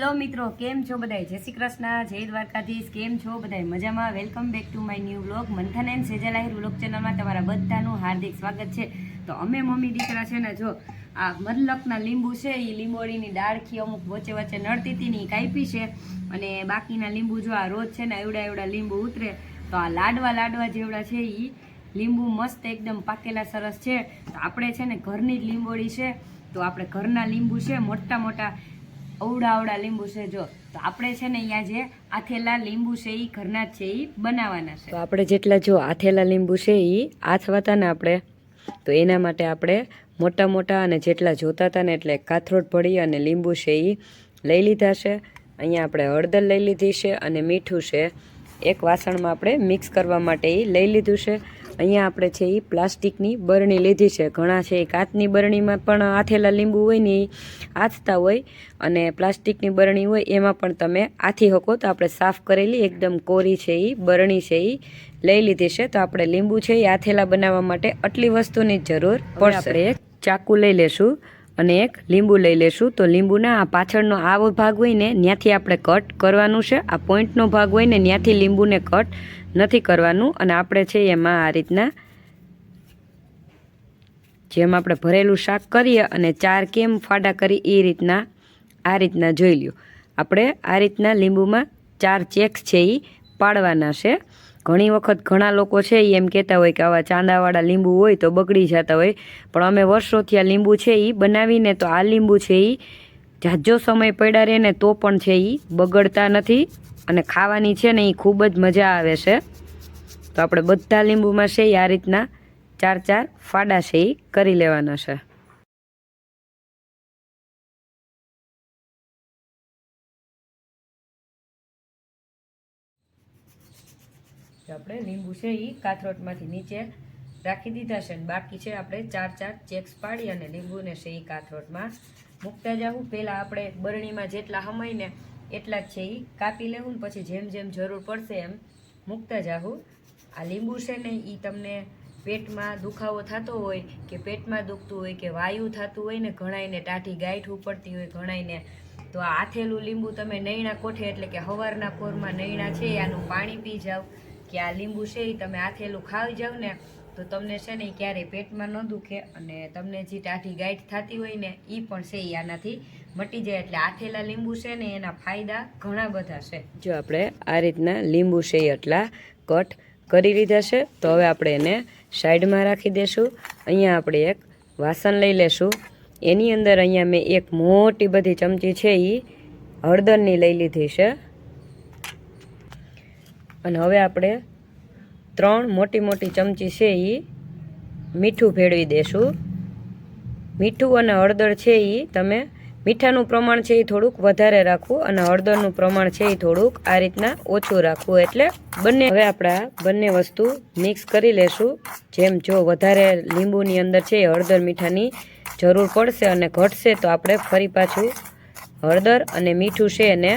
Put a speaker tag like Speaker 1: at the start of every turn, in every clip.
Speaker 1: Hello મિત્રો, કેમ છો બધાય? જય શ્રી કૃષ્ણ, જય દ્વારકાધીશ, કેમ છો બધાય? મજામાં? Welcome back to my new vlog, Manthan and Sejal Ahir vlog ચેનલમાં તમારા બધાનું હાર્દિક સ્વાગત છે. તો અમે મમ્મી દીકરા છે ને, જો આ મદલકના લીંબુ છે એ લીંબોળીની ડાળખી અમુક વચ્ચે વચ્ચે નડતી હતી કાપી છે. અને બાકીના લીંબુ જો આ રોજ છે ને, એવડા એવડા લીંબુ ઉતરે, તો આ લાડવા લાડવા જેવડા છે એ લીંબુ મસ્ત એકદમ પાકેલા સરસ છે. તો આપણે છે ને, ઘરની જ લીંબોળી છે. તો આપણે ઘરના લીંબુ છે, મોટા મોટા અવડા અવડા લીંબુ છે. જો, તો આપણે છે ને અહીંયા જે આથેલા લીંબુ છે એ ઘરના છે એ બનાવવાના છે. તો આપણે જેટલા જો આથેલા લીંબુ છે એ આથવાતા ને આપણે, તો એના માટે આપણે મોટા મોટા અને જેટલા જોતા હતા ને એટલે કાથરોટ ભળી અને લીંબુ છે એ લઈ લીધા છે. અહીંયા આપણે હળદર લઈ લીધી છે અને મીઠું છે. એક વાસણમાં આપણે મિક્સ કરવા માટે એ લઈ લીધું છે. અહીંયા આપણે છે એ પ્લાસ્ટિકની બરણી લીધી છે. ઘણા છે એ કાચની બરણીમાં પણ આથેલા લીંબુ હોય ને એ આથતા હોય અને પ્લાસ્ટિકની બરણી હોય એમાં પણ તમે આથી શકો. તો આપણે સાફ કરેલી એકદમ કોરી છે એ બરણી છે એ લઈ લીધી છે. તો આપણે લીંબુ છે એ આથેલા બનાવવા માટે આટલી વસ્તુની જરૂર પડશે. આપણે એક ચાકુ લઈ લેશું. અને એક લીંબુ લઈ લેશું. તો લીંબુના આ પાછળનો આવો ભાગ હોય ને ત્યાંથી આપણે કટ કરવાનું છે. આ પોઈન્ટનો ભાગ હોય ને ત્યાંથી લીંબુને કટ નથી કરવાનું. અને આપણે છે એમાં આ રીતના જેમ આપણે ભરેલું શાક કરીએ અને ચાર કેમ ફાડા કરી એ રીતના, આ રીતના જોઈ લ્યો. આપણે આ રીતના લીંબુમાં ચાર ચેક્સ છે એ પાડવાના છે. ઘણી વખત ઘણા લોકો છે એ એમ કહેતા હોય કે આવા ચાંદાવાળા લીંબુ હોય તો બગડી જતા હોય. પણ અમે વર્ષોથી આ લીંબુ છે એ બનાવીને તો આ લીંબુ છે એ જાજો સમય પડ્યા રહે ને તો પણ છે એ બગડતા નથી અને ખાવાની છે ને એ ખૂબ જ મજા આવે છે. તો આપણે બધા લીંબુમાં છે એ આ રીતના ચાર ચાર ફાડા છે એ કરી લેવાના છે. તો આપણે લીંબુ છે એ કાથરોટમાંથી નીચે રાખી દીધા છે અને બાકી છે આપણે ચાર ચાર ચેક્સ પાડી અને લીંબુને છે એ કાથરોટમાં મૂકતા જાવું પહેલાં આપણે બરણીમાં જેટલા હમાય ને એટલા જ છે એ કાપી લેવું ને પછી જેમ જેમ જરૂર પડશે એમ મૂકતા જાવું આ લીંબુ છે ને એ તમને પેટમાં દુખાવો થતો હોય કે પેટમાં દુખતું હોય કે વાયુ થતું હોય ને ઘણાઈને ટાઢી ગાંઠ ઉપડતી હોય ઘણાઈને તો આ આથેલું લીંબુ તમે નૈણા કોઠે એટલે કે હવારના કોરમાં નૈણા છે, આનું પાણી પી જાવ. કે આ લીંબુ છે એ તમે આથેલું ખાવી જાવ ને, તો તમને છે ને ક્યારેય પેટમાં ન દુખે અને તમને જે ટાઢી ગાંઠ થતી હોય ને એ પણ છે એ આનાથી મટી જાય. એટલે આથેલા લીંબુ છે ને એના ફાયદા ઘણા બધા છે. જો આપણે આ રીતના લીંબુ છે એટલા કટ કરી લીધા છે, તો હવે આપણે એને સાઈડમાં રાખી દેશું. અહીંયા આપણે એક વાસણ લઈ લેશું. એની અંદર અહીંયા મેં એક મોટી બધી ચમચી છે એ હળદરની લઈ લીધી છે. અને હવે આપણે ત્રણ મોટી મોટી ચમચી છે એ મીઠું ભેળવી દેશું. મીઠું અને હળદર છે એ તમે મીઠાનું પ્રમાણ છે એ થોડુંક વધારે રાખવું અને હળદરનું પ્રમાણ છે એ થોડુંક આ રીતના ઓછું રાખવું એટલે બંને હવે આપણે બંને વસ્તુ મિક્સ કરી લેશું. જેમ જો વધારે લીંબુની અંદર છે એ હળદર મીઠાની જરૂર પડશે અને ઘટશે તો આપણે ફરી પાછું હળદર અને મીઠું છે એને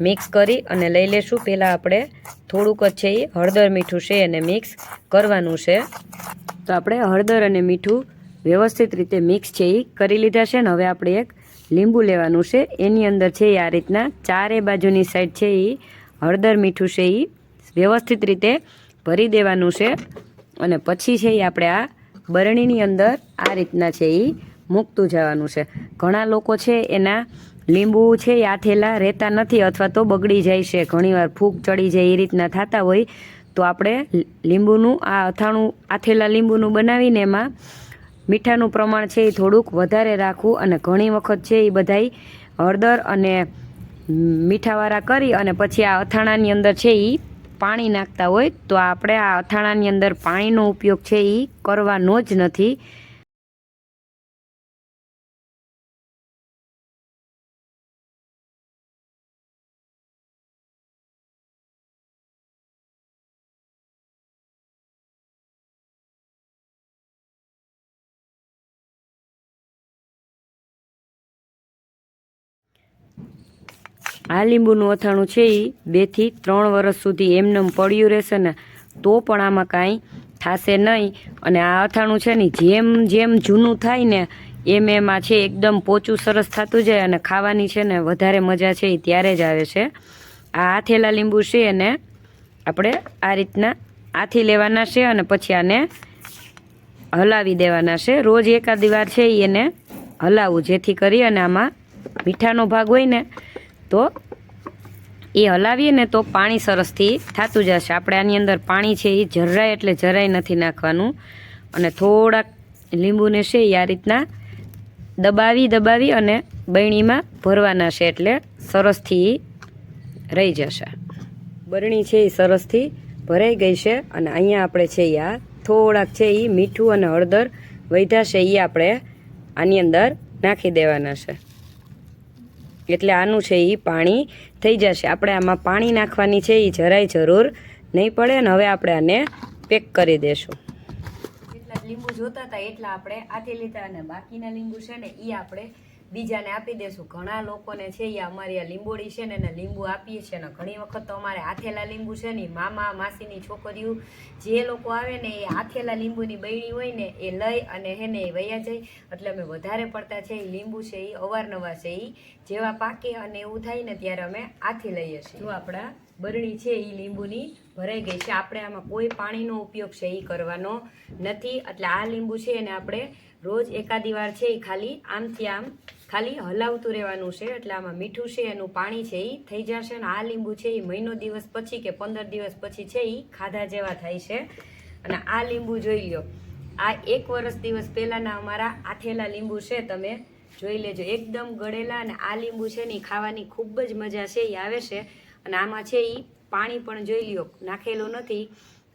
Speaker 1: મિક્સ કરી અને લઈ લેશું. પહેલાં આપણે થોડુંક જ છે એ હળદર મીઠું છે એને મિક્સ કરવાનું છે. તો આપણે હળદર અને મીઠું વ્યવસ્થિત રીતે મિક્સ છે એ કરી લીધા છે ને હવે આપણે એક લીંબુ લેવાનું છે. એની અંદર છે એ આ રીતના ચારે બાજુની સાઈડ છે એ હળદર મીઠું છે એ વ્યવસ્થિત રીતે ભરી દેવાનું છે. અને પછી છે એ આપણે આ બરણીની અંદર આ રીતના છે એ મૂકતું જવાનું છે. ઘણા લોકો છે એના લીંબુ છે એ આથેલા રહેતા નથી અથવા તો બગડી જાય છે. ઘણીવાર ફૂગ ચડી જાય એ રીતના થતા હોય. તો આપણે લીંબુનું, આ અથાણું આથેલા લીંબુનું બનાવીને એમાં મીઠાનું પ્રમાણ છે એ થોડુંક વધારે રાખવું અને ઘણી વખત છે એ બધાય હળદર અને મીઠાવાળા કરી અને પછી આ અથાણાની અંદર છે એ પાણી નાખતા હોય. તો આપણે આ અથાણાની અંદર પાણીનો ઉપયોગ છે એ કરવાનો જ નથી. આ લીંબુનું અથાણું છે એ બેથી ત્રણ વર્ષ સુધી એમનેમ પડ્યું રહેશે ને તો પણ આમાં કાંઈ થશે નહીં. અને આ અથાણું છે ને જેમ જેમ જૂનું થાય ને એમ એમાં છે એકદમ પોચું સરસ થતું જાય અને ખાવાની છે ને વધારે મજા છે એ ત્યારે જ આવે છે. આ આથેલા લીંબુ છે એને આપણે આ રીતના આથી લેવાના છે અને પછી આને હલાવી દેવાના છે. રોજ એકાદી વાર છે એને હલાવવું જેથી કરી અને આમાં મીઠાનો ભાગ હોય ને તો એ હલાવીએ ને તો પાણી સરસથી થતું જશે. આપણે આની અંદર પાણી છે એ જરાય એટલે જરાય નથી નાખવાનું. અને થોડાક લીંબુને છે એ આ રીતના દબાવી દબાવી અને બરણીમાં ભરવાના છે એટલે સરસથી રહી જશે. બરણી છે એ સરસથી ભરાઈ ગઈ છે અને અહીંયા આપણે છે એ આ થોડાક છે એ મીઠું અને હળદર વધ્યા છે એ આપણે આની અંદર નાખી દેવાના છે. એટલે આનું છે એ પાણી થઈ જશે. આપણે આમાં પાણી નાખવાની છે એ જરાય જરૂર નહીં પડે ને હવે આપણે આને પેક કરી દેશું. લીંબુ જોતા હતા એટલા આપણે આથી લીધા અને બાકીના લીંબુ છે ને એ આપણે બીજાને આપી દેશું. ઘણા લોકોને છે એ અમારી આ લીંબોડી છે ને એને લીંબુ આપીએ છીએ ને ઘણી વખત તો અમારે હાથેલા લીંબુ છે ને મામા માસીની છોકરીઓ જે લોકો આવે ને એ હાથેલા લીંબુની બૈણી હોય ને એ લઈ અને હે ને એ વયા જાય. એટલે અમે વધારે પડતા છે એ લીંબુ છે એ અવારનવાર છે એ જેવા પાકે અને એવું થાય ને ત્યારે અમે આથી લઈએ છીએ. જો આપણા બરણી છે એ લીંબુની ભરાઈ ગઈ છે. આપણે આમાં કોઈ પાણીનો ઉપયોગ છે એ કરવાનો નથી. એટલે આ લીંબુ છે એને આપણે રોજ એકાદી વાર છે એ ખાલી આમથી આમ ખાલી હલાવતું રહેવાનું છે, એટલે આમાં મીઠું છે, એનું પાણી છે એ થઈ જશે અને આ લીંબુ છે એ મહિનો દિવસ પછી કે પંદર દિવસ પછી છે એ ખાધા જેવા થાય છે. અને આ લીંબુ જોઈ લ્યો. આ એક વર્ષ દિવસ પહેલાંના અમારા આથેલા લીંબુ છે, તમે જોઈ લેજો. એકદમ ગળેલા અને આ લીંબુ છે ને ખાવાની ખૂબ જ મજા છે એ આવે છે. અને આમાં છે એ પાણી પણ જોઈ લ્યો, નાખેલું નથી.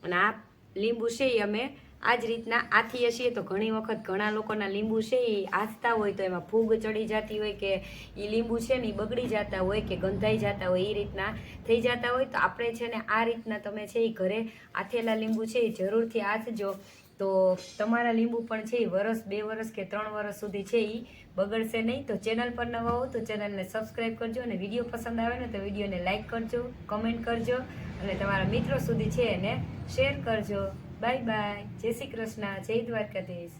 Speaker 1: અને આ લીંબુ છે એ અમે આ જ રીતના આથીએ છીએ તો ઘણી વખત ઘણા લોકોના લીંબુ છે એ આથતા હોય તો એમાં ફૂગ ચડી જતી હોય કે એ લીંબુ છે ને એ બગડી જતા હોય કે ગંધાઈ જતા હોય એ રીતના થઈ જતા હોય. તો આપણે છે ને આ રીતના તમે છે એ ઘરે આથેલા લીંબુ છે એ જરૂરથી આથજો. તો તમારા લીંબુ પણ છે એ વરસ, બે વરસ કે ત્રણ વરસ સુધી છે એ બગડશે નહીં. તો ચેનલ પર નવા હો તો ચેનલને સબસ્ક્રાઈબ કરજો અને વીડિયો પસંદ આવે ને તો વિડીયોને લાઇક કરજો, કમેન્ટ કરજો અને તમારા મિત્રો સુધી છે એને શેર કરજો. Bye bye. જય શ્રી કૃષ્ણ. જય દ્વારકાધીશ.